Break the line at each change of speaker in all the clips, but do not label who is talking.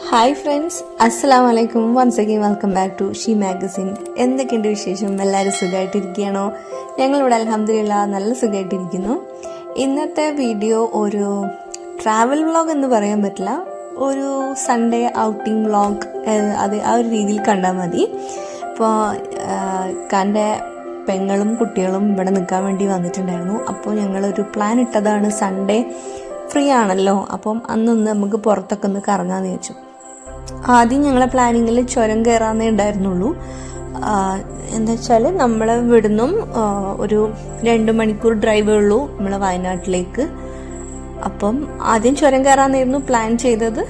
Hi friends അസ്സലാം വലൈക്കും once again welcome back to She magazine എന്തൊക്കെയുണ്ട് വിശേഷം? എല്ലാവരും സുഖമായിട്ടിരിക്കുകയാണോ ഞങ്ങളിവിടെ അലഹമ്മദില്ല നല്ല സുഖമായിട്ടിരിക്കുന്നു ഇന്നത്തെ വീഡിയോ ഒരു ട്രാവൽ വ്ളോഗ് എന്ന് പറയാൻ പറ്റില്ല. ഒരു സൺഡേ ഔട്ടിംഗ് വ്ളോഗ് അത് ആ ഒരു രീതിയിൽ കണ്ടാൽ മതി. ഇപ്പോൾ കന്റെ പെങ്ങളും കുട്ടികളും ഇവിടെ നിൽക്കാൻ വേണ്ടി വന്നിട്ടുണ്ടായിരുന്നു. അപ്പോൾ ഞങ്ങളൊരു പ്ലാൻ ഇട്ടതാണ് സൺഡേ ഫ്രീ ആണല്ലോ. അപ്പം അന്നൊന്ന് നമുക്ക് പുറത്തൊക്കെ ഒന്ന് കറങ്ങാന്ന് വെച്ചു. ആദ്യം ഞങ്ങളെ പ്ലാനിങ്ങിൽ ചുരം കയറാന്നേ ഉണ്ടായിരുന്നുള്ളൂ എന്താ വെച്ചാൽ നമ്മൾ ഇവിടുന്നും ഒരു രണ്ട് മണിക്കൂർ ഡ്രൈവ് ഉള്ളൂ നമ്മളെ വയനാട്ടിലേക്ക്. അപ്പം ആദ്യം ചുരം കയറാന്നായിരുന്നു പ്ലാൻ ചെയ്തത്.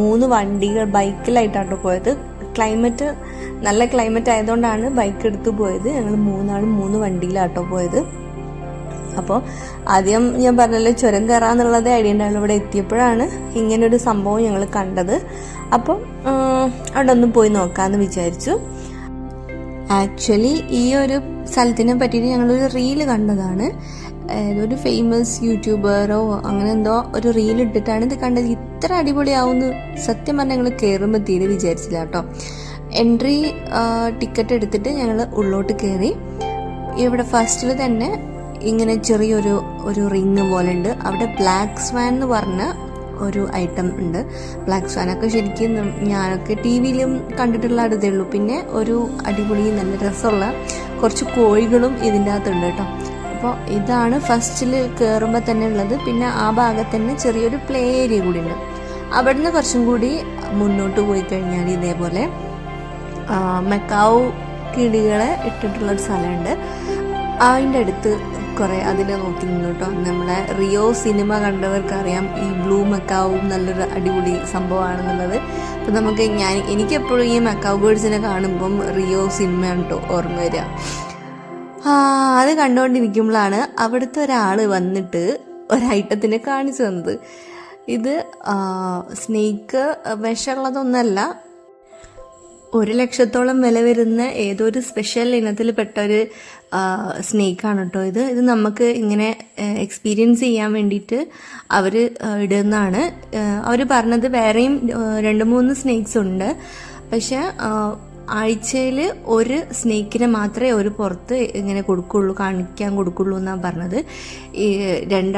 മൂന്ന് വണ്ടികൾ ബൈക്കിലായിട്ടാണ് പോയത്. ക്ലൈമറ്റ് നല്ല ക്ലൈമറ്റ് ആയതുകൊണ്ടാണ് ബൈക്ക് എടുത്ത് പോയത്. ഞങ്ങൾ മൂന്നാളും മൂന്ന് വണ്ടിയിലാട്ടോ പോയത്. അപ്പോൾ ആദ്യം ഞാൻ പറഞ്ഞല്ലോ ചുരം കയറാന്നുള്ളത് ഐഡിയ ഉണ്ടായിരുന്നു. ഇവിടെ എത്തിയപ്പോഴാണ് ഇങ്ങനൊരു സംഭവം ഞങ്ങൾ കണ്ടത്. അപ്പം അവിടെ ഒന്ന് പോയി നോക്കാമെന്ന് വിചാരിച്ചു. ആക്ച്വലി ഈ ഒരു സ്ഥലത്തിനെ പറ്റിയിട്ട് ഞങ്ങളൊരു റീൽ കണ്ടതാണ്. ഒരു ഫേമസ് യൂട്യൂബറോ അങ്ങനെ എന്തോ ഒരു റീൽ ഇട്ടിട്ടാണ് ഇത് കണ്ടത്. ഇത്ര അടിപൊളിയാവുമെന്ന് സത്യം പറഞ്ഞാൽ ഞങ്ങൾ കയറുമ്പോൾ തീരെ വിചാരിച്ചില്ല കേട്ടോ. എൻട്രി ടിക്കറ്റ് എടുത്തിട്ട് ഞങ്ങൾ ഉള്ളോട്ട് കയറി ഇവിടെ ഫസ്റ്റിൽ തന്നെ ഇങ്ങനെ ചെറിയൊരു ഒരു റിങ് പോലെ ഉണ്ട് അവിടെ ബ്ലാക്ക് സ്വാൻ എന്ന് പറഞ്ഞ ഒരു ഐറ്റം ഉണ്ട്. ബ്ലാക്ക് സ്വാനൊക്കെ ശരിക്കും ഞാനൊക്കെ ടി വിയിലും കണ്ടിട്ടുള്ള അടുത്തേ ഉള്ളൂ. പിന്നെ ഒരു അടിപൊളി നല്ല രസമുള്ള കുറച്ച് കോഴികളും ഇതിന്റെ അകത്തുണ്ട് കേട്ടോ. അപ്പോൾ ഇതാണ് ഫസ്റ്റിൽ കയറുമ്പോൾ തന്നെ ഉള്ളത്. പിന്നെ ആ ഭാഗത്ത് തന്നെ ചെറിയൊരു പ്ലേ ഏരിയ കൂടി ഉണ്ട്. അവിടുന്ന് കുറച്ചും കൂടി മുന്നോട്ട് പോയി കഴിഞ്ഞാൽ ഇതേപോലെ മെക്കാവ് കിളികളെ ഇട്ടിട്ടുള്ള ഒരു സ്ഥലമുണ്ട്. അതിന്റെ അടുത്ത് കുറേ അതിനെ നോക്കി നിന്നു കേട്ടോ നമ്മളെ റിയോ സിനിമ കണ്ടവർക്കറിയാം ഈ ബ്ലൂ മെക്കാവും നല്ലൊരു അടിപൊളി സംഭവമാണെന്നുള്ളത്. അപ്പം നമുക്ക് ഞാൻ എനിക്കെപ്പോഴും ഈ മെക്കാവ് ബേഡ്സിനെ കാണുമ്പം റിയോ സിനിമയാണ് കേട്ടോ ഓർമ്മ വരിക. അത് കണ്ടുകൊണ്ടിരിക്കുമ്പോഴാണ് അവിടുത്തെ ഒരാൾ വന്നിട്ട് ഒരൈറ്റത്തിനെ കാണിച്ചു തന്നത്. ഇത് സ്നേക്ക് വിഷമുള്ളതൊന്നല്ല ഒരു ലക്ഷത്തോളം വില വരുന്ന ഏതൊരു സ്പെഷ്യൽ ഇനത്തിൽപ്പെട്ട ഒരു സ്നേക്കാണ് കേട്ടോ ഇത്. ഇത് നമുക്ക് ഇങ്ങനെ എക്സ്പീരിയൻസ് ചെയ്യാൻ വേണ്ടിയിട്ട് അവർ ഇടുന്നതാണ്. അവർ പറഞ്ഞത് വേറെയും രണ്ട് മൂന്ന് സ്നേക്സ് ഉണ്ട്. പക്ഷെ ആഴ്ചയിൽ ഒരു സ്നേക്കിനെ മാത്രമേ ഒരു പുറത്ത് ഇങ്ങനെ കൊടുക്കുള്ളൂ കാണിക്കാൻ കൊടുക്കുള്ളൂ എന്നാണ് പറഞ്ഞത്. ഈ രണ്ട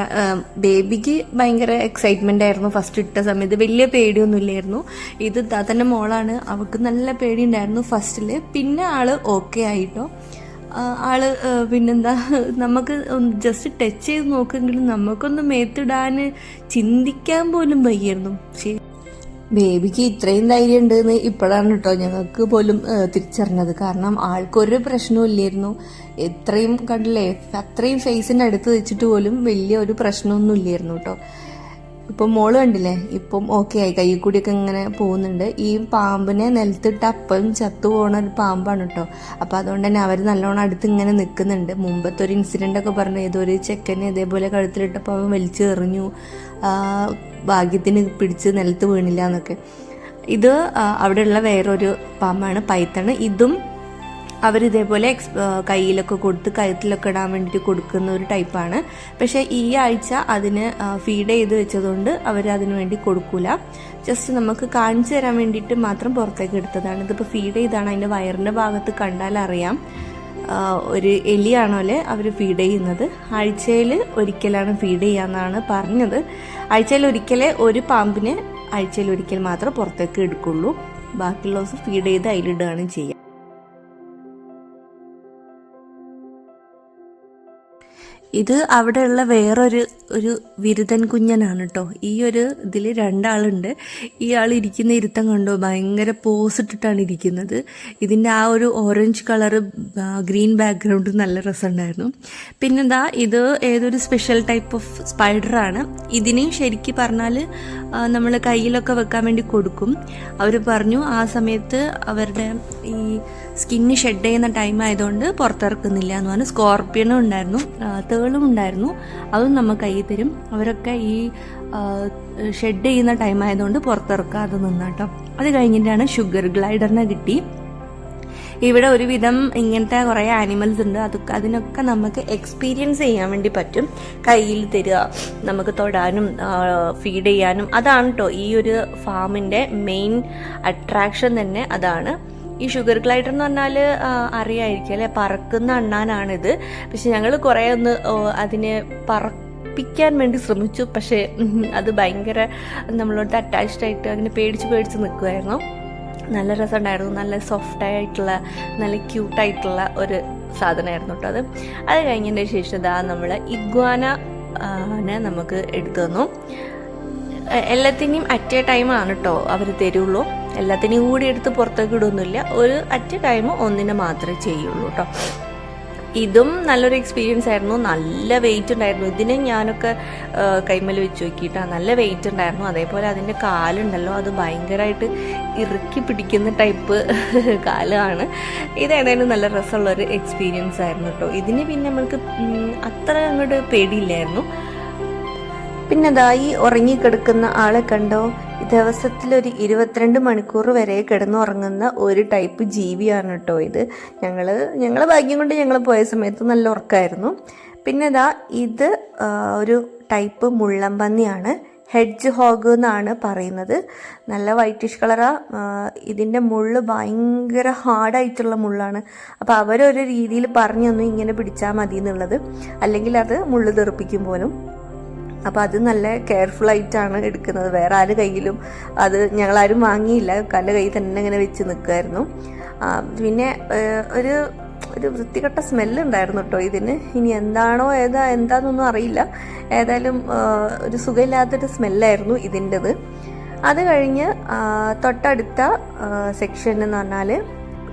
ബേബിക്ക് ഭയങ്കര എക്സൈറ്റ്മെന്റ് ആയിരുന്നു ഫസ്റ്റ് ഇട്ട സമയത്ത്. വലിയ പേടിയൊന്നുമില്ലായിരുന്നു. ഇത് തന്നെ മോളാണ്. അവൾക്ക് നല്ല പേടി ഉണ്ടായിരുന്നു ഫസ്റ്റിൽ പിന്നെ ആൾ ഓക്കെ ആയിട്ടോ. ആൾ പിന്നെന്താ? നമുക്ക് ജസ്റ്റ് ടച്ച് ചെയ്ത് നോക്കെങ്കിലും നമുക്കൊന്ന് മേത്തിടാൻ ചിന്തിക്കാൻ പോലും വയ്യായിരുന്നു. ശരി. ബേബിക്ക് ഇത്രയും ധൈര്യം ഉണ്ടെന്ന് ഇപ്പോഴാണ് കേട്ടോ ഞങ്ങൾക്ക് പോലും തിരിച്ചറിഞ്ഞത്. കാരണം ആൾക്കൊരു പ്രശ്നവും ഇല്ലായിരുന്നു. എത്രയും കണ്ടില്ലേ അത്രയും ഫേസിന്റെ അടുത്ത് വെച്ചിട്ട് പോലും വലിയ ഒരു പ്രശ്നമൊന്നും ഇല്ലായിരുന്നു കേട്ടോ. ഇപ്പം മോൾ കണ്ടില്ലേ? ഇപ്പം ഓക്കെ ആയി. കൈ കൂടിയൊക്കെ ഇങ്ങനെ പോകുന്നുണ്ട്. ഈ പാമ്പിനെ നിലത്തിട്ട് അപ്പം ചത്തു പോണ ഒരു പാമ്പാണ് കേട്ടോ അപ്പൊ അതുകൊണ്ട് തന്നെ അവർ നല്ലോണം അടുത്ത് ഇങ്ങനെ നിൽക്കുന്നുണ്ട്. മുമ്പത്തെ ഒരു ഇൻസിഡന്റ് ഒക്കെ പറഞ്ഞു. ഏതോ ഒരു ചെക്കനെ ഇതേപോലെ കഴുത്തിലിട്ടപ്പോൾ അവൻ വലിച്ചു എറിഞ്ഞു. ഭാഗ്യത്തിന് പിടിച്ച് നിലത്ത് വീണില്ല എന്നൊക്കെ. ഇത് അവിടെയുള്ള വേറൊരു പാമ്പാണ് പൈത്തണ്. ഇതും അവരിതേപോലെ എക്സ് കയ്യിലൊക്കെ കൊടുത്ത് കഴുത്തിലൊക്കെ ഇടാൻ വേണ്ടിയിട്ട് കൊടുക്കുന്ന ഒരു ടൈപ്പാണ് പക്ഷേ ഈ ആഴ്ച അതിന് ഫീഡ് ചെയ്ത് വെച്ചതുകൊണ്ട് അവർ അതിന് വേണ്ടി കൊടുക്കൂല. ജസ്റ്റ് നമുക്ക് കാണിച്ചു തരാൻ വേണ്ടിയിട്ട് മാത്രം പുറത്തേക്ക് എടുത്തതാണ്. ഇതിപ്പോൾ ഫീഡ് ചെയ്താണ്. അതിന്റെ വയറിന്റെ ഭാഗത്ത് കണ്ടാൽ അറിയാം. ഒരു എലിയാണോലെ അവർ ഫീഡ് ചെയ്യുന്നത്. ആഴ്ചയിൽ ഒരിക്കലാണ് ഫീഡ് ചെയ്യാന്നാണ് പറഞ്ഞത്. ആഴ്ചയിൽ ഒരിക്കലേ ഒരു പാമ്പിനെ ആഴ്ചയിൽ ഒരിക്കൽ മാത്രം പുറത്തേക്ക് എടുക്കുള്ളൂ. ബാക്കിയുള്ള ദിവസം ഫീഡ് ചെയ്ത് അതിലിടുകയാണ് ചെയ്യുക ഇത് അവിടെയുള്ള വേറൊരു ഒരു വിരുദൻ കുഞ്ഞനാണ് കേട്ടോ ഈ ഒരു ഇതിൽ രണ്ടാളുണ്ട്. ഇയാൾ ഇരിക്കുന്ന ഇരുത്തം കണ്ടോ? ഭയങ്കര പോസ് ഇട്ടിട്ടാണ് ഇരിക്കുന്നത്. ഇതിന്റെ ആ ഒരു ഓറഞ്ച് കളർ ഗ്രീൻ ബാക്ക്ഗ്രൗണ്ട് നല്ല രസമുണ്ടായിരുന്നു. പിന്നെന്താ ഇത് ഏതൊരു സ്പെഷ്യൽ ടൈപ്പ് ഓഫ് സ്പൈഡറാണ് ഇതിനെയും ശരിക്കും പറഞ്ഞാൽ നമ്മൾ കയ്യിലൊക്കെ വെക്കാൻ വേണ്ടി കൊടുക്കും. അവർ പറഞ്ഞു ആ സമയത്ത് അവരുടെ ഈ സ്കിന്ന് ഷെഡ് ചെയ്യുന്ന ടൈം ആയതുകൊണ്ട് പുറത്തിറക്കുന്നില്ല എന്ന് പറഞ്ഞു. സ്കോർപ്പിയനും ഉണ്ടായിരുന്നു. തേളും ഉണ്ടായിരുന്നു. അതും നമ്മൾ കയ്യിൽ തരും. അവരൊക്കെ ഈ ഷെഡ് ചെയ്യുന്ന ടൈം ആയതുകൊണ്ട് പുറത്തിറക്കാതെ നിന്നാട്ടോ അത് കഴിഞ്ഞിട്ടാണ് ഷുഗർ ഗ്ലൈഡറിനെ കിട്ടി. ഇവിടെ ഒരുവിധം ഇങ്ങനത്തെ കുറേ ആനിമൽസ് ഉണ്ട്. അതൊക്കെ അതിനൊക്കെ നമുക്ക് എക്സ്പീരിയൻസ് ചെയ്യാൻ വേണ്ടി പറ്റും. കയ്യിൽ തരിക നമുക്ക് തൊടാനും ഫീഡ് ചെയ്യാനും. അതാണ് കേട്ടോ ഈ ഒരു ഫാമിന്റെ മെയിൻ അട്രാക്ഷൻ തന്നെ. അതാണ്. ഈ ഷുഗർ ഗ്ലൈഡർ എന്ന് പറഞ്ഞാൽ അറിയായിരിക്കും അല്ലെ? പറക്കുന്ന അണ്ണാനാണിത്. പക്ഷെ ഞങ്ങൾ കുറേ ഒന്ന് അതിനെ പറപ്പിക്കാൻ വേണ്ടി ശ്രമിച്ചു. പക്ഷേ അത് ഭയങ്കര നമ്മളോട് അറ്റാച്ച്ഡ് ആയിട്ട് അങ്ങനെ പേടിച്ച് പേടിച്ച് നിൽക്കുമായിരുന്നു നല്ല രസമുണ്ടായിരുന്നു. നല്ല സോഫ്റ്റ് ആയിട്ടുള്ള നല്ല ക്യൂട്ടായിട്ടുള്ള ഒരു സാധനമായിരുന്നു കേട്ടോ അത്. അത് കഴിഞ്ഞതിന്റെ ശേഷം ഇതാ നമ്മൾ ഇഗ്വാന നമുക്ക് എടുത്തു തന്നു. എല്ലാത്തിനെയും അറ്റ് എ ടൈമാണ് കേട്ടോ അവർ തരുള്ളൂ. എല്ലാത്തിനെയും കൂടി എടുത്ത് പുറത്തേക്ക് ഇടുന്നില്ല. ഒരു അറ്റ് എ ടൈം ഒന്നിനെ മാത്രമേ ചെയ്യുള്ളൂ കേട്ടോ ഇതും നല്ലൊരു എക്സ്പീരിയൻസ് ആയിരുന്നു. നല്ല വെയിറ്റ് ഉണ്ടായിരുന്നു. ഇതിനെ ഞാനൊക്കെ കൈമൽ വെച്ച് നോക്കിയിട്ട്. നല്ല വെയിറ്റ് ഉണ്ടായിരുന്നു. അതേപോലെ അതിന്റെ കാലുണ്ടല്ലോ. അത് ഭയങ്കരമായിട്ട് ഇറുക്കി പിടിക്കുന്ന ടൈപ്പ് കാലാണ്. ഇതേതായാലും നല്ല രസമുള്ളൊരു എക്സ്പീരിയൻസ് ആയിരുന്നു കേട്ടോ ഇതിന് പിന്നെ നമ്മൾക്ക് അത്ര അങ്ങോട്ട് പേടിയില്ലായിരുന്നു. പിന്നെ ദാ ഉറങ്ങിക്കിടക്കുന്ന ആളെ കണ്ടോ? ദിവസത്തിൽ ഒരു ഇരുപത്തിരണ്ട് മണിക്കൂർ വരെ കിടന്നുറങ്ങുന്ന ഒരു ടൈപ്പ് ജീവിയാണ് കേട്ടോ ഇത്. ഞങ്ങൾ ഞങ്ങളെ ഭാഗ്യം കൊണ്ട് ഞങ്ങൾ പോയ സമയത്ത് നല്ല ഉറക്കമായിരുന്നു പിന്നെ ദാ ഇത് ഒരു ടൈപ്പ് മുള്ളംപന്നിയാണ്. ഹെഡ്ജ് ഹോഗ് എന്നാണ് പറയുന്നത്. നല്ല വൈറ്റിഷ് കളറാ. ഇതിന്റെ മുള്ള് ഭയങ്കര ഹാർഡായിട്ടുള്ള മുള്ളാണ്. അപ്പോൾ അവരൊരു രീതിയിൽ പറഞ്ഞൊന്നും ഇങ്ങനെ പിടിച്ചാൽ മതി എന്നുള്ളത് അല്ലെങ്കിൽ അത് മുള്ള് തെറിപ്പിക്കും പോലും. അപ്പോൾ അത് നല്ല കെയർഫുൾ ആയിട്ടാണ് എടുക്കുന്നത്. വേറെ ആര് കയ്യിലും അത് ഞങ്ങളാരും വാങ്ങിയില്ല. കല്ല കൈ തന്നെ ഇങ്ങനെ വെച്ച് നിൽക്കുമായിരുന്നു പിന്നെ ഒരു ഒരു വൃത്തികെട്ട സ്മെല്ല് ഉണ്ടായിരുന്നു കേട്ടോ ഇതിന്. ഇനി എന്താണോ ഏതാ എന്താണെന്നൊന്നും അറിയില്ല. ഏതായാലും ഒരു സുഖമില്ലാത്തൊരു സ്മെല്ലായിരുന്നു ഇതിന്റെത് അത് കഴിഞ്ഞ് തൊട്ടടുത്ത സെക്ഷൻ എന്ന് പറഞ്ഞാൽ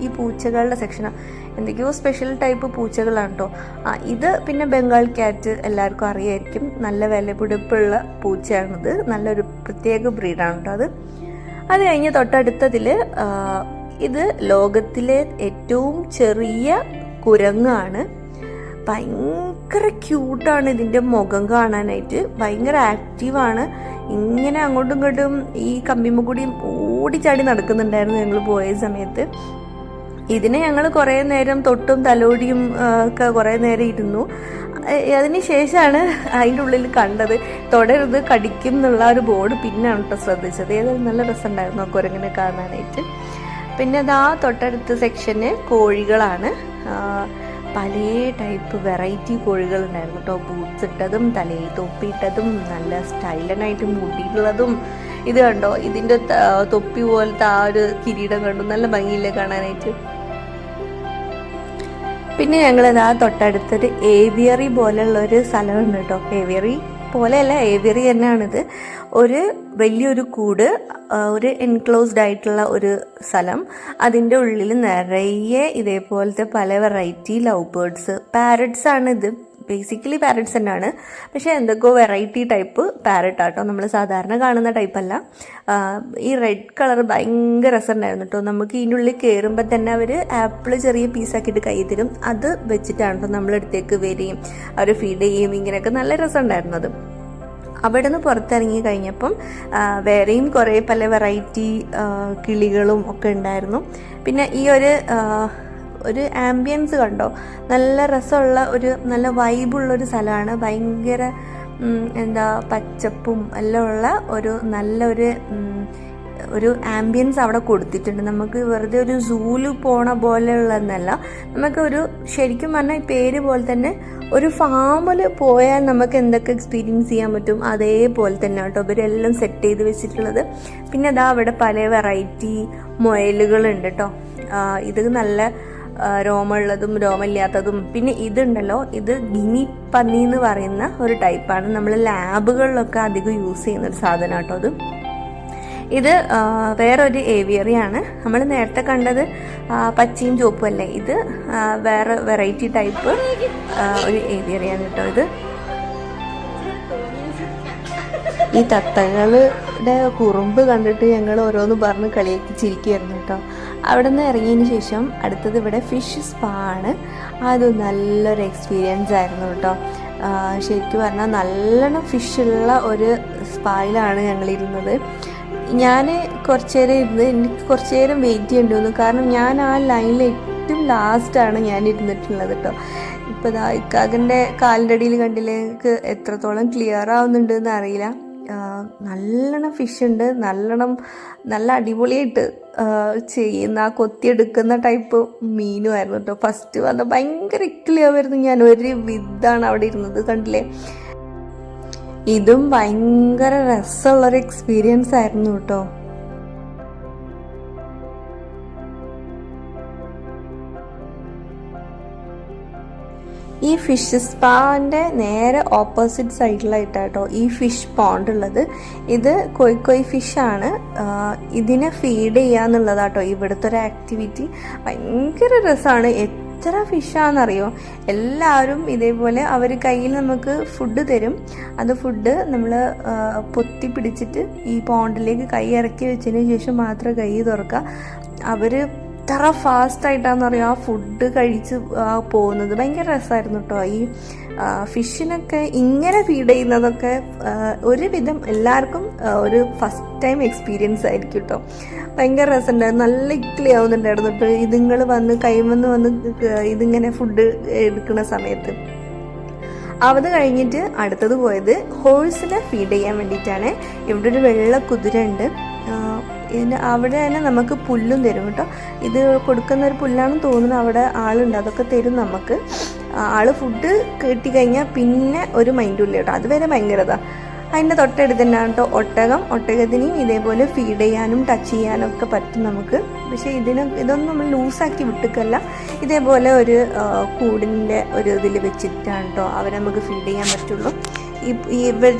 ഈ പൂച്ചകളുടെ സെക്ഷനാണ് എന്തൊക്കെയോ സ്പെഷ്യൽ ടൈപ്പ് പൂച്ചകളാണ് കേട്ടോ ആ ഇത് പിന്നെ ബംഗാൾ ക്യാറ്റ് എല്ലാവർക്കും അറിയായിരിക്കും. നല്ല വിലപിടിപ്പുള്ള പൂച്ചയാണിത്. നല്ലൊരു പ്രത്യേക ബ്രീഡാണ് കേട്ടോ അത്. അത് കഴിഞ്ഞ് തൊട്ടടുത്തതിൽ ഇത് ലോകത്തിലെ ഏറ്റവും ചെറിയ കുരങ്ങാണ്. ഭയങ്കര ക്യൂട്ടാണ് ഇതിന്റെ മുഖം കാണാനായിട്ട്. ഭയങ്കര ആക്റ്റീവാണ് ഇങ്ങനെ അങ്ങോട്ടും ഇങ്ങോട്ടും ഈ കമ്പിമ്മ കൂടിയും ഓടിച്ചാടി നടക്കുന്നുണ്ടായിരുന്നു ഞങ്ങൾ പോയ സമയത്ത്. ഇതിനെ ഞങ്ങൾ കുറേ നേരം തൊട്ടും തലോടിയും ഒക്കെ കുറേ നേരം ഇരുന്നു. അതിന് ശേഷമാണ് അതിന്റെ ഉള്ളിൽ കണ്ടത് തുടരുത് കടിക്കും എന്നുള്ള ഒരു ബോർഡ് പിന്നാണ് കേട്ടോ ശ്രദ്ധിച്ചത്. ഏതായാലും നല്ല രസമുണ്ടായിരുന്നു ആ കുരങ്ങിനെ കാണാനായിട്ട്. പിന്നെ അതാ തൊട്ടടുത്ത സെക്ഷന് കോഴികളാണ്. പല ടൈപ്പ് വെറൈറ്റി കോഴികളുണ്ടായിരുന്നു കേട്ടോ ബൂട്ട്സ് ഇട്ടതും തലയിൽ തൊപ്പിയിട്ടതും നല്ല സ്റ്റൈലനായിട്ട് മുടിയുള്ളതും. ഇത് കണ്ടോ? ഇതിന്റെ തൊപ്പി പോലത്തെ ആ ഒരു കിരീടം കണ്ടു. നല്ല ഭംഗിയില്ലേ കാണാനായിട്ട്. പിന്നെ ഞങ്ങൾ ആ തൊട്ടടുത്തൊരു ഏവിയറി പോലെയുള്ള ഒരു സ്ഥലമുണ്ട് കേട്ടോ. ഏവിയറി പോലെയല്ല ഏവിയറി തന്നെയാണിത്. ഒരു വലിയൊരു കൂട് ഒരു എൻക്ലോസ്ഡ് ആയിട്ടുള്ള ഒരു സ്ഥലം. അതിന്റെ ഉള്ളിൽ നിറയെ ഇതേപോലത്തെ പല വെറൈറ്റി ലവ് ബേർഡ്സ് പാരറ്റ്സ് ആണ് ഇത് ബേസിക്കലി പാരറ്റ്സ് തന്നെയാണ്. പക്ഷേ എന്തൊക്കെയോ വെറൈറ്റി ടൈപ്പ് പാരറ്റ് ആട്ടോ. നമ്മൾ സാധാരണ കാണുന്ന ടൈപ്പല്ല ഈ റെഡ് കളർ ഭയങ്കര രസമുണ്ടായിരുന്നു കേട്ടോ. നമുക്ക് ഇതിന്റെ ഉള്ളിൽ കയറുമ്പോൾ തന്നെ അവർ ആപ്പിൾ ചെറിയ പീസാക്കിയിട്ട് കൈ തരും. അത് വെച്ചിട്ടാണ് കേട്ടോ നമ്മളടുത്തേക്ക് വരികയും അവർ ഫീഡ് ചെയ്യും ഇങ്ങനെയൊക്കെ നല്ല രസമുണ്ടായിരുന്നു അത്. അവിടെ നിന്ന് പുറത്തിറങ്ങി കഴിഞ്ഞപ്പം വേറെയും കുറേ പല വെറൈറ്റി കിളികളും ഒക്കെ ഉണ്ടായിരുന്നു. പിന്നെ ഈ ഒരു ഒരു ആംബിയൻസ് കണ്ടോ? നല്ല രസമുള്ള ഒരു നല്ല വൈബുള്ളൊരു സ്ഥലമാണ്. ഭയങ്കര എന്താ പച്ചപ്പും എല്ലാം ഉള്ള ഒരു നല്ലൊരു ഒരു ആംബിയൻസ് അവിടെ കൊടുത്തിട്ടുണ്ട്. നമുക്ക് വെറുതെ ഒരു സൂൽ പോണ പോലെയുള്ളതെന്നല്ല നമുക്ക് ഒരു ശരിക്കും പറഞ്ഞാൽ പേര് പോലെ തന്നെ ഒരു ഫാമിൽ പോയാൽ നമുക്ക് എന്തൊക്കെ എക്സ്പീരിയൻസ് ചെയ്യാൻ പറ്റും? അതേപോലെ തന്നെ കേട്ടോ. ഇവരെല്ലാം സെറ്റ് ചെയ്ത് വെച്ചിട്ടുള്ളത്. പിന്നെ അതാ അവിടെ പല വെറൈറ്റി മുയലുകളുണ്ട് കേട്ടോ. ഇത് നല്ല രോമമുള്ളതും രോമമില്ലാത്തതും. പിന്നെ ഇതുണ്ടല്ലോ ഇത് ഗിനി പന്നി എന്ന് പറയുന്ന ഒരു ടൈപ്പാണ്. നമ്മൾ ലാബുകളിലൊക്കെ അധികം യൂസ് ചെയ്യുന്ന ഒരു സാധനം കേട്ടോ അത്. ഇത് വേറൊരു ഏവിയറിയാണ്. നമ്മൾ നേരത്തെ കണ്ടത് പച്ചയും ചുവപ്പും അല്ലേ? ഇത് വേറെ വെറൈറ്റി ടൈപ്പ് ഒരു ഏവിയറിയാണ് കേട്ടോ ഇത്. ഈ തത്തകളുടെ കുറുമ്പ് കണ്ടിട്ട് ഞങ്ങൾ ഓരോന്ന് പറഞ്ഞ് കളിയാക്കി ചിരിക്കുകയായിരുന്നു കേട്ടോ. അവിടെ നിന്ന് ഇറങ്ങിയതിന് ശേഷം അടുത്തത് ഇവിടെ ഫിഷ് സ്പാ ആണ്. അത് നല്ലൊരു എക്സ്പീരിയൻസ് ആയിരുന്നു കേട്ടോ. ശരിക്കും പറഞ്ഞാൽ നല്ലോണം ഫിഷുള്ള ഒരു സ്പായിലാണ് ഞങ്ങളിരുന്നത് ഞാൻ കുറച്ച് നേരം ഇരുന്ന് എനിക്ക് കുറച്ച് നേരം വെയിറ്റ് ചെയ്യേണ്ടി വന്നു. കാരണം ഞാൻ ആ ലൈനിൽ ഏറ്റവും ലാസ്റ്റാണ് ഞാൻ ഇരുന്നിട്ടുള്ളത് കേട്ടോ. ഇപ്പോൾ ഇതാ ഇക്കാകന്റെ കാലിന്റെ അടിയിൽ കണ്ടില്ലെങ്കിൽ എത്രത്തോളം ക്ലിയർ ആവുന്നുണ്ടെന്ന് അറിയില്ല. നല്ലോണം ഫിഷ് ഉണ്ട്. നല്ലോണം നല്ല അടിപൊളിയായിട്ട് ചെയ്യുന്ന കൊത്തിയെടുക്കുന്ന ടൈപ്പ് മീനുമായിരുന്നു കേട്ടോ ഫസ്റ്റ് വന്ന ഭയങ്കര ഇക്ലിയാവായിരുന്നു ഞാൻ. ഒരു വിധാണ് അവിടെ ഇരുന്നത് കണ്ടില്ലേ? ഇതും ഭയങ്കര രസമുള്ളൊരു എക്സ്പീരിയൻസ് ആയിരുന്നു കേട്ടോ ഈ ഫിഷ് സ്പാന്റെ നേരെ ഓപ്പോസിറ്റ് സൈഡിലായിട്ടാട്ടോ ഈ ഫിഷ് പോണ്ട് ഉള്ളത്. ഇത് കൊയ് കൊയ് ഫിഷാണ് ഇതിനെ ഫീഡ് ചെയ്യാന്നുള്ളതാട്ടോ ഇവിടുത്തെ ഒരു ആക്ടിവിറ്റി ഭയങ്കര രസമാണ് എത്ര ഫിഷാണെന്നറിയോ എല്ലാവരും ഇതേപോലെ അവർ കയ്യിൽ നമുക്ക് ഫുഡ് തരും. അത് ഫുഡ് നമ്മൾ പൊത്തി പിടിച്ചിട്ട് ഈ പോണ്ടിലേക്ക് കൈ ഇറക്കി വെച്ചതിന് ശേഷം മാത്രം കൈ തുറക്കുക. അവർ എത്ര ഫാസ്റ്റായിട്ടാന്ന് പറയുക ആ ഫുഡ് കഴിച്ച് പോകുന്നത് ഭയങ്കര രസമായിരുന്നു കേട്ടോ ഈ ഫിഷിനൊക്കെ ഇങ്ങനെ ഫീഡ് ചെയ്യുന്നതൊക്കെ ഒരുവിധം എല്ലാവർക്കും ഒരു ഫസ്റ്റ് ടൈം എക്സ്പീരിയൻസ് ആയിരിക്കും കേട്ടോ ഭയങ്കര രസമുണ്ടായിരുന്നു നല്ല ഇക്ലി ആവുന്നുണ്ടായിരുന്നു കേട്ടോ ഇതുങ്ങൾ വന്ന് കൈമന്ന് വന്ന് ഇതിങ്ങനെ ഫുഡ് എടുക്കുന്ന സമയത്ത്. അത് കഴിഞ്ഞിട്ട് അടുത്തത് പോയത് ഹോഴ്സിനെ ഫീഡ് ചെയ്യാൻ വേണ്ടിയിട്ടാണ്. ഇവിടെ ഒരു വെള്ള കുതിര ഉണ്ട് ഇതിന് അവിടെ തന്നെ നമുക്ക് പുല്ലും തരും കേട്ടോ. ഇത് കൊടുക്കുന്ന ഒരു പുല്ലാണെന്ന് തോന്നുന്നു അവിടെ ആളുണ്ട്. അതൊക്കെ തരും നമുക്ക്. ആൾ ഫുഡ് കിട്ടിക്കഴിഞ്ഞാൽ പിന്നെ ഒരു മൈൻഡും ഇല്ല കേട്ടോ. അതുവരെ ഭയങ്കരതാ അതിന്റെ തൊട്ടടുത്ത് തന്നെയാണ് കേട്ടോ ഒട്ടകം. ഒട്ടകത്തിനെയും ഇതേപോലെ ഫീഡ് ചെയ്യാനും ടച്ച് ചെയ്യാനും ഒക്കെ പറ്റും നമുക്ക്. പക്ഷേ ഇതിന് ഇതൊന്നും നമ്മൾ ലൂസാക്കി വിട്ടിക്കല്ല ഇതേപോലെ ഒരു കൂടിന്റെ ഒരു ഇതിൽ വെച്ചിട്ടാണ് കേട്ടോ അവരെ നമുക്ക് ഫീഡ് ചെയ്യാൻ പറ്റുള്ളൂ. ഇവർ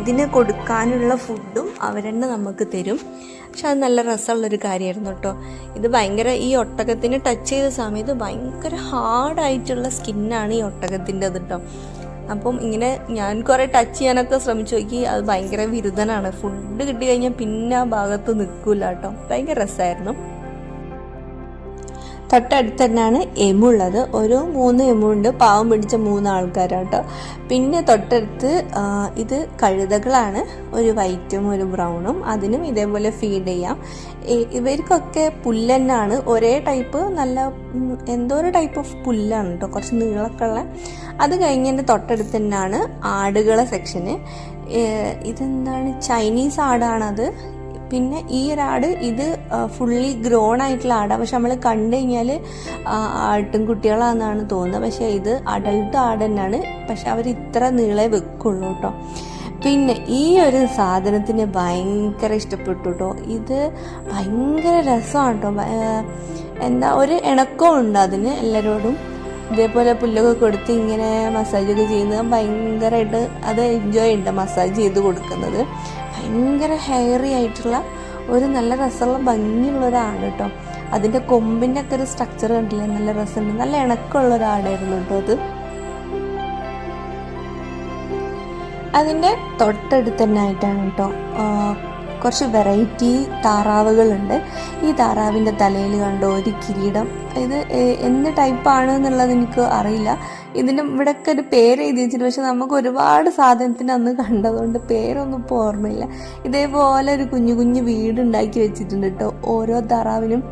ഇതിന് കൊടുക്കാനുള്ള ഫുഡും അവരെന്നെ നമുക്ക് തരും. പക്ഷെ അത് നല്ല രസമുള്ളൊരു കാര്യമായിരുന്നു കേട്ടോ. ഇത് ഭയങ്കര ഈ ഒട്ടകത്തിന് ടച്ച് ചെയ്ത സമയത്ത് ഭയങ്കര ഹാർഡായിട്ടുള്ള സ്കിന്നാണ് ഈ ഒട്ടകത്തിന്റെ അത് കേട്ടോ അപ്പം ഇങ്ങനെ ഞാൻ കുറേ ടച്ച് ചെയ്യാനൊക്കെ ശ്രമിച്ചു നോക്കി. അത് ഭയങ്കര വിരുദ്ധനാണ്. ഫുഡ് കിട്ടി കഴിഞ്ഞാൽ പിന്നെ ആ ഭാഗത്ത് നിൽക്കില്ല കേട്ടോ ഭയങ്കര രസമായിരുന്നു തൊട്ടടുത്ത് തന്നെയാണ് എമുള്ളത്. ഒരു മൂന്ന് എമുണ്ട്. പാവം പിടിച്ച മൂന്ന് ആൾക്കാരാട്ടോ പിന്നെ തൊട്ടടുത്ത് ഇത് കഴുതകളാണ്. ഒരു വൈറ്റും ഒരു ബ്രൗണും. അതിനും ഇതേപോലെ ഫീഡ് ചെയ്യാം. ഇവർക്കൊക്കെ പുല്ലെന്നാണ് ഒരേ ടൈപ്പ് നല്ല എന്തോ ഒരു ടൈപ്പ് ഓഫ് പുല്ലാണ് കേട്ടോ കുറച്ച് നീളമൊക്കെ ഉള്ള. അത് കഴിഞ്ഞതിന്റെ തൊട്ടടുത്ത് തന്നെയാണ് ആടുകളെ സെക്ഷന് ഇതെന്താണ്? ചൈനീസ് ആടാണത്. പിന്നെ ഈ ഒരാട് ഇത് ഫുള്ളി ഗ്രോൺ ആയിട്ടുള്ള ആടാണ് പക്ഷെ നമ്മൾ കണ്ടു കഴിഞ്ഞാൽ ആട്ടും കുട്ടികളാണെന്നാണ് തോന്നുന്നത്. പക്ഷെ ഇത് അഡൾട്ട് ആട് തന്നെയാണ്. പക്ഷെ അവർ ഇത്ര നീളെ വെക്കുള്ളൂ കേട്ടോ. പിന്നെ ഈ ഒരു സാധനത്തിന് ഭയങ്കര ഇഷ്ടപ്പെട്ടു കേട്ടോ. ഇത് ഭയങ്കര രസമാണ് കേട്ടോ. എന്താ ഒരു ഇണക്കവും ഉണ്ട് അതിന് എല്ലാവരോടും ഇതേപോലെ പുല്ലൊക്കെ കൊടുത്ത് ഇങ്ങനെ മസാജൊക്കെ ചെയ്യുന്നത് ഭയങ്കരമായിട്ട് അത് എൻജോയ് ഉണ്ട് മസാജ് ചെയ്ത് കൊടുക്കുന്നത്. ഭയങ്കര ഹെയറി ആയിട്ടുള്ള ഒരു നല്ല രസമുള്ള ഭംഗിയുള്ള ഒരാട് കേട്ടോ. അതിന്റെ കൊമ്പിന്റെ ഒക്കെ ഒരു സ്ട്രക്ചർ കണ്ടില്ലേ? നല്ല രസമുണ്ട്. നല്ല ഇണക്കമുള്ള ഒരാടായിരുന്നു കേട്ടോ അത്. അതിന്റെ തൊട്ടടുത്ത് തന്നെ ആയിട്ടാണ് കേട്ടോ. കുറച്ച് വെറൈറ്റി താറാവുകളുണ്ട്. ഈ താറാവിന്റെ തലയിൽ കണ്ടോ ഒരു കിരീടം. ഇത് എന്ത് ടൈപ്പാണ് എന്നുള്ളത് എനിക്ക് അറിയില്ല. ഇതിന്റെ ഇവിടെയൊക്കെ ഒരു പേര് എഴുതി വെച്ചിട്ട് പക്ഷെ നമുക്ക് ഒരുപാട് സാധനത്തിന് അന്ന് കണ്ടതുകൊണ്ട് പേരൊന്നും ഇപ്പോൾ ഓർമ്മയില്ല. ഇതേപോലെ ഒരു കുഞ്ഞു കുഞ്ഞു വീട് ഉണ്ടാക്കി വെച്ചിട്ടുണ്ട് കേട്ടോ. ഓരോ താറാവിനും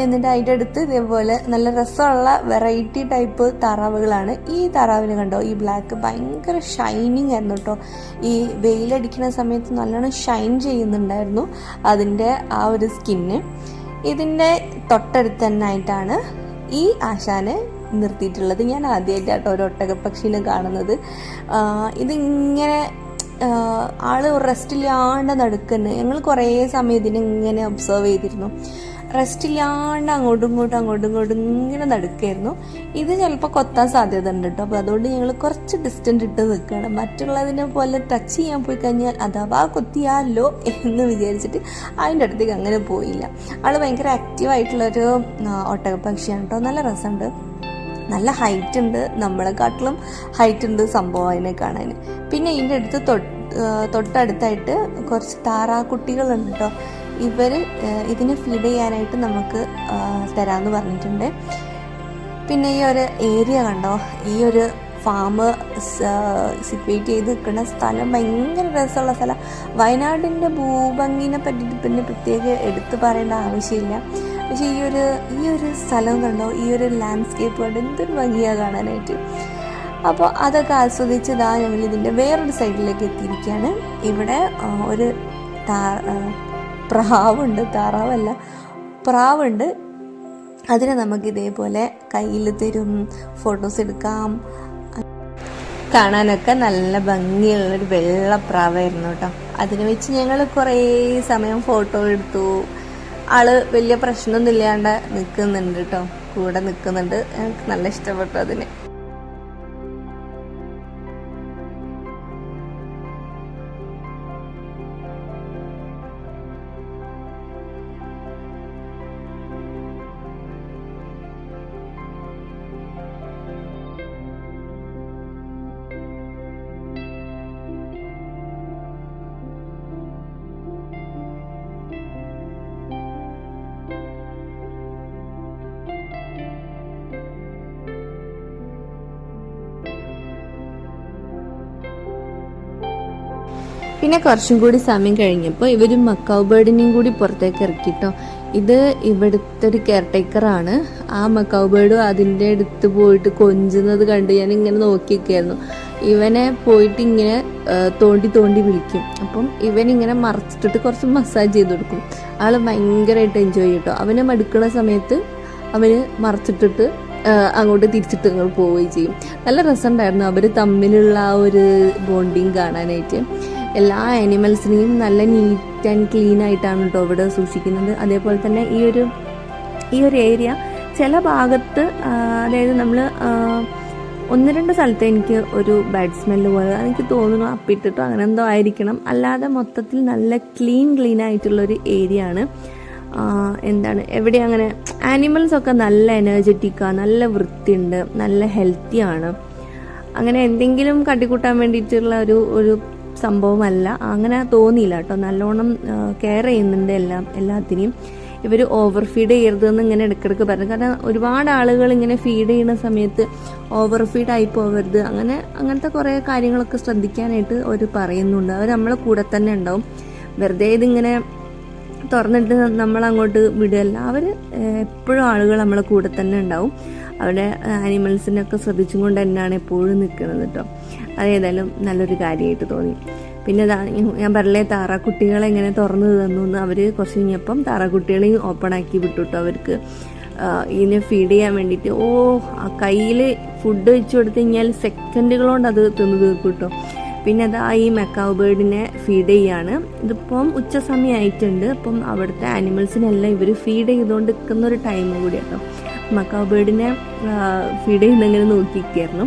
എന്നിട്ട് അതിന്റെ അടുത്ത് ഇതേപോലെ നല്ല രസമുള്ള വെറൈറ്റി ടൈപ്പ് താറാവുകളാണ്. ഈ താറാവിന് കണ്ടോ? ഈ ബ്ലാക്ക് ഭയങ്കര ഷൈനിങ് ആയിരുന്നു കേട്ടോ. ഈ വെയിലടിക്കുന്ന സമയത്ത് നല്ലോണം ഷൈൻ ചെയ്യുന്നുണ്ടായിരുന്നു അതിന്റെ ആ ഒരു സ്കിന്ന് ഇതിന്റെ തൊട്ടടുത്ത് തന്നെ ആയിട്ടാണ് ഈ ആശാനെ നിർത്തിയിട്ടുള്ളത്. ഞാൻ ആദ്യമായിട്ടാട്ടോ ഒരു ഒട്ടകപ്പക്ഷീനെ കാണുന്നത്. ഇതിങ്ങനെ ആഹ് റെസ്റ്റ് ഇല്ലാണ്ട് നടക്കുന്നു. ഞങ്ങൾ കുറേ സമയം ഇതിനെ ഇങ്ങനെ ഒബ്സർവ് ചെയ്തിരുന്നു. റെസ്റ്റില്ലാണ്ട് അങ്ങോട്ടും ഇങ്ങോട്ടും അങ്ങോട്ടും ഇങ്ങോട്ടും ഇങ്ങനെ നടക്കുകയായിരുന്നു ഇത് ചിലപ്പോൾ കൊത്താൻ സാധ്യത ഉണ്ട് കേട്ടോ അപ്പോൾ അതുകൊണ്ട് ഞങ്ങൾ കുറച്ച് ഡിസ്റ്റന്റ് ഇട്ട് നിൽക്കുകയാണ് മറ്റുള്ളതിനെ പോലെ ടച്ച് ചെയ്യാൻ പോയി കഴിഞ്ഞാൽ അഥവാ കൊത്തിയാലോ എന്ന് വിചാരിച്ചിട്ട് അതിന്റെ അടുത്തേക്ക് അങ്ങനെ പോയില്ല. ആൾ ഭയങ്കര ആക്റ്റീവായിട്ടുള്ളൊരു ഒട്ടക പക്ഷിയാണ് കേട്ടോ നല്ല രസമുണ്ട്. നല്ല ഹൈറ്റ് ഉണ്ട്. നമ്മളെക്കാട്ടിലും ഹൈറ്റ് ഉണ്ട് സംഭവം അതിനെ കാണാൻ. പിന്നെ ഇതിന്റെ അടുത്ത് തൊട്ടടുത്തായിട്ട് കുറച്ച് താറാക്കുട്ടികളുണ്ട് കേട്ടോ ഇവർ ഇതിനെ ഫീഡ് ചെയ്യാനായിട്ട് നമുക്ക് തരാമെന്ന് പറഞ്ഞിട്ടുണ്ട്. പിന്നെ ഈ ഒരു ഏരിയ കണ്ടോ? ഈ ഒരു ഫാം സിറ്റുവേറ്റ് ചെയ്ത് നിൽക്കുന്ന സ്ഥലം ഭയങ്കര രസമുള്ള സ്ഥലം. വയനാടിന്റെ ഭൂഭംഗിനെ പറ്റിയിട്ട് പിന്നെ പ്രത്യേക എടുത്തു പറയേണ്ട ആവശ്യമില്ല. പക്ഷേ ഈ ഒരു ഈ ഒരു സ്ഥലം കണ്ടോ? ഈ ഒരു ലാൻഡ്സ്കേപ്പ് കണ്ടോ? എന്തൊരു ഭംഗിയാണ് കാണാനായിട്ട്. അപ്പോൾ അതൊക്കെ ആസ്വദിച്ച് ഇതാ ഞങ്ങൾ ഇതിന്റെ വേറൊരു സൈഡിലേക്ക് എത്തിയിരിക്കുകയാണ്. ഇവിടെ ഒരു താ പ്രാവുണ്ട് താറാവല്ല. പ്രാവുണ്ട്. അതിനെ നമുക്ക് ഇതേപോലെ കയ്യിൽ തരും ഫോട്ടോസ് എടുക്കാം. കാണാനൊക്കെ നല്ല ഭംഗിയുള്ളൊരു വെള്ളപ്രാവായിരുന്നു കേട്ടോ. അതിന് വെച്ച് ഞങ്ങൾ കുറേ സമയം ഫോട്ടോ എടുത്തു. ആൾ വലിയ പ്രശ്നമൊന്നും ഇല്ലാണ്ട് നിൽക്കുന്നുണ്ട് കേട്ടോ. കൂടെ നിൽക്കുന്നുണ്ട് ഞങ്ങൾക്ക് നല്ല ഇഷ്ടപ്പെട്ടു അതിന്. പിന്നെ കുറച്ചും കൂടി സമയം കഴിഞ്ഞപ്പോൾ ഇവർ മക്കാവ് ബേർഡിനെയും കൂടി പുറത്തേക്ക് ഇറക്കിട്ടോ. ഇത് ഇവിടുത്തെ ഒരു കെയർ ആണ്. ആ മക്കാവ് ബേർഡ് അതിന്റെ അടുത്ത് പോയിട്ട് കൊഞ്ചുന്നത് കണ്ട് ഞാൻ ഇങ്ങനെ നോക്കിയൊക്കെയായിരുന്നു. ഇവനെ പോയിട്ട് ഇങ്ങനെ തോണ്ടി തോണ്ടി വിളിക്കും. അപ്പം ഇവനിങ്ങനെ മറച്ചിട്ടിട്ട് കുറച്ച് മസാജ് ചെയ്ത് കൊടുക്കും. ആൾ ഭയങ്കരമായിട്ട് എൻജോയ് ചെയ്യും അവനെ മടുക്കുന്ന സമയത്ത് അവന് മറച്ചിട്ടിട്ട് അങ്ങോട്ട് തിരിച്ചിട്ട് അങ്ങോട്ട് പോവുകയും ചെയ്യും. നല്ല രസമുണ്ടായിരുന്നു. അവർ തമ്മിലുള്ള ആ ഒരു ബോണ്ടിങ് കാണാനായിട്ട്. എല്ലാ ആനിമൽസിനെയും നല്ല നീറ്റ് ആൻഡ് ക്ലീൻ ആയിട്ടാണ് കേട്ടോ ഇവിടെ സൂക്ഷിക്കുന്നത്. അതേപോലെ തന്നെ ഈ ഒരു ഈ ഒരു ഏരിയ ചില ഭാഗത്ത് അതായത് നമ്മൾ ഒന്ന് രണ്ട് സ്ഥലത്ത് എനിക്ക് ഒരു ബാഡ് സ്മെല്ല് പോലെ എനിക്ക് തോന്നുന്നു അപ്പിട്ടിട്ടോ അങ്ങനെ എന്തോ ആയിരിക്കണം. അല്ലാതെ മൊത്തത്തിൽ നല്ല ക്ലീൻ ക്ലീൻ ആയിട്ടുള്ള ഒരു ഏരിയ ആണ്. എന്താണ് എവിടെ അങ്ങനെ ആനിമൽസ് ഒക്കെ നല്ല എനർജറ്റിക്കാണ് നല്ല വൃത്തിയുണ്ട് നല്ല ഹെൽത്തി ആണ്. അങ്ങനെ എന്തെങ്കിലും കട്ടിക്കൂട്ടാൻ വേണ്ടിയിട്ടുള്ള ഒരു ഒരു സംഭവമല്ല. അങ്ങനെ തോന്നിയില്ല കേട്ടോ. നല്ലോണം കെയർ ചെയ്യുന്നുണ്ട് എല്ലാം എല്ലാത്തിനെയും. ഇവർ ഓവർ ഫീഡ് ചെയ്യരുതെന്ന് ഇങ്ങനെ ഇടയ്ക്കിടയ്ക്ക് പറഞ്ഞു. കാരണം ഒരുപാട് ആളുകൾ ഇങ്ങനെ ഫീഡ് ചെയ്യുന്ന സമയത്ത് ഓവർ ഫീഡ് ആയി പോകരുത്. അങ്ങനെ അങ്ങനത്തെ കുറേ കാര്യങ്ങളൊക്കെ ശ്രദ്ധിക്കാനായിട്ട് അവർ പറയുന്നുണ്ട്. അവർ നമ്മളെ കൂടെ തന്നെ ഉണ്ടാവും. വെറുതെ ഇതിങ്ങനെ തുറന്നിട്ട് നമ്മൾ അങ്ങോട്ട് വിടുകയല്ല. അവർ എപ്പോഴും ആളുകൾ നമ്മളെ കൂടെ തന്നെ ഉണ്ടാവും. അവിടെ ആനിമൽസിനൊക്കെ ശ്രദ്ധിച്ചും കൊണ്ട് തന്നെയാണ് എപ്പോഴും നിൽക്കുന്നത് കേട്ടോ അതേതായാലും നല്ലൊരു കാര്യമായിട്ട് തോന്നി. പിന്നെ ഞാൻ പറഞ്ഞില്ലേ താറാക്കുട്ടികളെ എങ്ങനെ തുറന്നു തന്നു എന്ന് അവർ കുറച്ച് കഴിഞ്ഞപ്പം താറാക്കുട്ടികളെയും ഓപ്പൺ ആക്കി വിട്ടു കേട്ടോ അവർക്ക്. ഇതിനെ ഫീഡ് ചെയ്യാൻ വേണ്ടിയിട്ട്. ഓ ആ കയ്യിൽ ഫുഡ് വെച്ച് കൊടുത്തു കഴിഞ്ഞാൽ സെക്കൻഡുകൾ കൊണ്ട് അത് തിന്നു തീർക്കും കേട്ടോ പിന്നെ അതാ ഈ മെക്കാവ് ബേർഡിനെ ഫീഡ് ചെയ്യാണ്. ഇതിപ്പം ഉച്ച സമയമായിട്ടുണ്ട് അപ്പം അവിടുത്തെ ആനിമൽസിനെല്ലാം ഇവർ ഫീഡ് ചെയ്തുകൊണ്ട് നിൽക്കുന്ന ഒരു ടൈം കൂടി കേട്ടോ മക്കാവ് ബേർഡിനെ ഫീഡ് ചെയ്യുന്നെങ്ങനെ നോക്കിയിരിക്കായിരുന്നു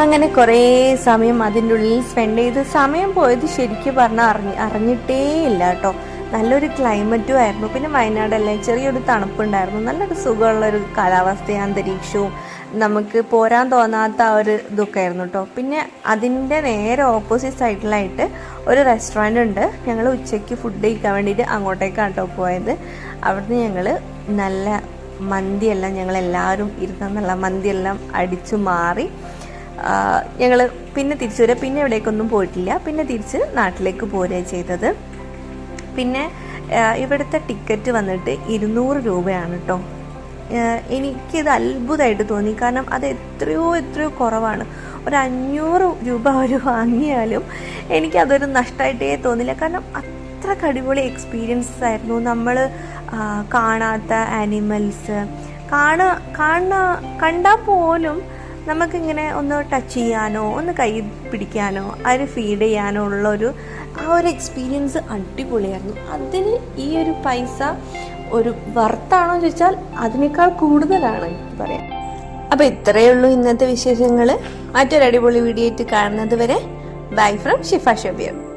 അങ്ങനെ കുറേ സമയം അതിന്റെ ഉള്ളിൽ സ്പെൻഡ് ചെയ്ത് സമയം പോയത് ശരിക്കും പറഞ്ഞാൽ അറിഞ്ഞ് അറിഞ്ഞിട്ടേ ഇല്ല കേട്ടോ. നല്ലൊരു ക്ലൈമറ്റും ആയിരുന്നു. പിന്നെ വയനാടല്ലേ ചെറിയൊരു തണുപ്പുണ്ടായിരുന്നു. നല്ലൊരു സുഖമുള്ളൊരു കാലാവസ്ഥയും അന്തരീക്ഷവും നമുക്ക് പോരാൻ തോന്നാത്ത ആ ഒരു ഇതൊക്കെ കേട്ടോ പിന്നെ അതിന്റെ നേരെ ഓപ്പോസിറ്റ് സൈഡിലായിട്ട് ഒരു റെസ്റ്റോറന്റ് ഉണ്ട്. ഞങ്ങൾ ഉച്ചയ്ക്ക് ഫുഡ് കഴിക്കാൻ വേണ്ടിയിട്ട് അങ്ങോട്ടേക്കാണ് കേട്ടോ പോയത്. അവിടുന്ന് ഞങ്ങൾ നല്ല മന്തിയെല്ലാം ഞങ്ങൾ എല്ലാവരും ഇരുന്ന നല്ല മന്തിയെല്ലാം അടിച്ചു മാറി ഞങ്ങൾ പിന്നെ തിരിച്ചു വരിക പിന്നെ എവിടേക്കൊന്നും പോയിട്ടില്ല. പിന്നെ തിരിച്ച് നാട്ടിലേക്ക് പോരുക ചെയ്തത്. പിന്നെ ഇവിടുത്തെ ടിക്കറ്റ് വന്നിട്ട് ഇരുന്നൂറ് രൂപയാണ് കേട്ടോ എനിക്കിത് അത്ഭുതമായിട്ട് തോന്നി. കാരണം അത് എത്രയോ എത്രയോ കുറവാണ്. ഒരു അഞ്ഞൂറ് രൂപ അവർ വാങ്ങിയാലും എനിക്കതൊരു നഷ്ടമായിട്ടേ തോന്നില്ല. കാരണം അത്ര അടിപൊളി എക്സ്പീരിയൻസ് ആയിരുന്നു. നമ്മൾ കാണാത്ത ആനിമൽസ് കാണ കാണ കണ്ടാൽ പോലും നമുക്കിങ്ങനെ ഒന്ന് ടച്ച് ചെയ്യാനോ ഒന്ന് കൈ പിടിക്കാനോ അതിന് ഫീഡ് ചെയ്യാനോ ഉള്ളൊരു ആ ഒരു എക്സ്പീരിയൻസ് അടിപൊളിയായിരുന്നു. അതിന് ഈ ഒരു പൈസ ഒരു വർത്താണോ ചോദിച്ചാൽ അതിനേക്കാൾ കൂടുതലാണ് പറയാം അപ്പോൾ ഇത്രയേ ഉള്ളൂ ഇന്നത്തെ വിശേഷങ്ങൾ മറ്റൊരു അടിപൊളി വീഡിയോ ആയിട്ട് കാണുന്നത് വരെ ബൈ ഫ്രം ഷിഫ ഷബിയർ